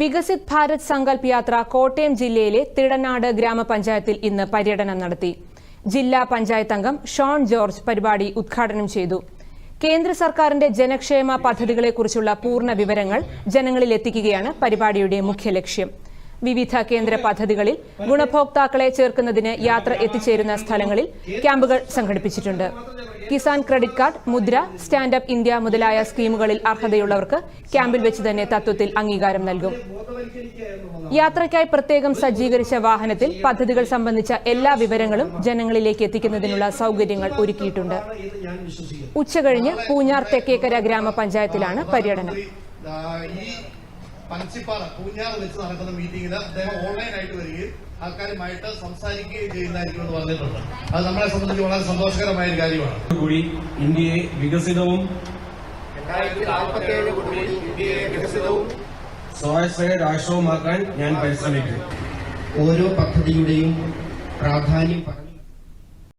വികസിത് ഭാരത് സങ്കല്പ് യാത്ര കോട്ടയം ജില്ലയിലെ തിടനാട് ഗ്രാമപഞ്ചായത്തിൽ ഇന്ന് പര്യടനം നടത്തി. ജില്ലാ പഞ്ചായത്ത് അംഗം ഷോൺ ജോർജ് പരിപാടി ഉദ്ഘാടനം ചെയ്തു. കേന്ദ്ര സർക്കാരിന്റെ ജനക്ഷേമ പദ്ധതികളെക്കുറിച്ചുള്ള പൂർണ വിവരങ്ങൾ ജനങ്ങളിൽ എത്തിക്കുകയാണ് പരിപാടിയുടെ മുഖ്യ ലക്ഷ്യം. വിവിധ കേന്ദ്ര പദ്ധതികളിൽ ഗുണഭോക്താക്കളെ ചേർക്കുന്നതിന് യാത്ര എത്തിച്ചേരുന്ന സ്ഥലങ്ങളിൽ ക്യാമ്പുകൾ സംഘടിപ്പിച്ചിട്ടുണ്ട്. Kisan credit card Mudra stand up India മുതലായ സ്കീമുകളിൽ അർഹതയുള്ളവർക്ക് ക്യാമ്പിൽ വെച്ച് തന്നെ തത്വത്തിൽ അംഗീകാരം നൽകും. യാത്രയ്ക്കായി പ്രത്യേകം സജ്ജീകരിച്ച വാഹനത്തിൽ പദ്ധതികൾ സംബന്ധിച്ച എല്ലാ വിവരങ്ങളും ജനങ്ങളിലേക്ക് എത്തിക്കുന്നതിനുള്ള സൗകര്യങ്ങൾ ഒരുക്കിയിട്ടുണ്ട്. ഉച്ചകഴിഞ്ഞ് പൂഞ്ഞാർ തെക്കേക്കര ഗ്രാമപഞ്ചായത്തിലാണ് പര്യടനം. പനച്ചിപ്പാറ പൂഞ്ഞാറ് വെച്ച് നടക്കുന്ന മീറ്റിംഗിൽ അദ്ദേഹം ഓൺലൈനായിട്ട് വരികയും ആൾക്കാരുമായിട്ട് സംസാരിക്കുകയും ചെയ്യുന്നതായിരിക്കും എന്ന് പറഞ്ഞിട്ടുണ്ട്. അത് നമ്മളെ സംബന്ധിച്ച് വളരെ സന്തോഷകരമായ ഒരു കാര്യമാണ്. കൂടി ഇന്ത്യയെ വികസിതവും സ്വാശ്രയ രാഷ്ട്രവുമാക്കാൻ ഞാൻ പരിശ്രമിക്കും. ഓരോ പദ്ധതിയുടെയും പ്രാധാന്യം പറഞ്ഞു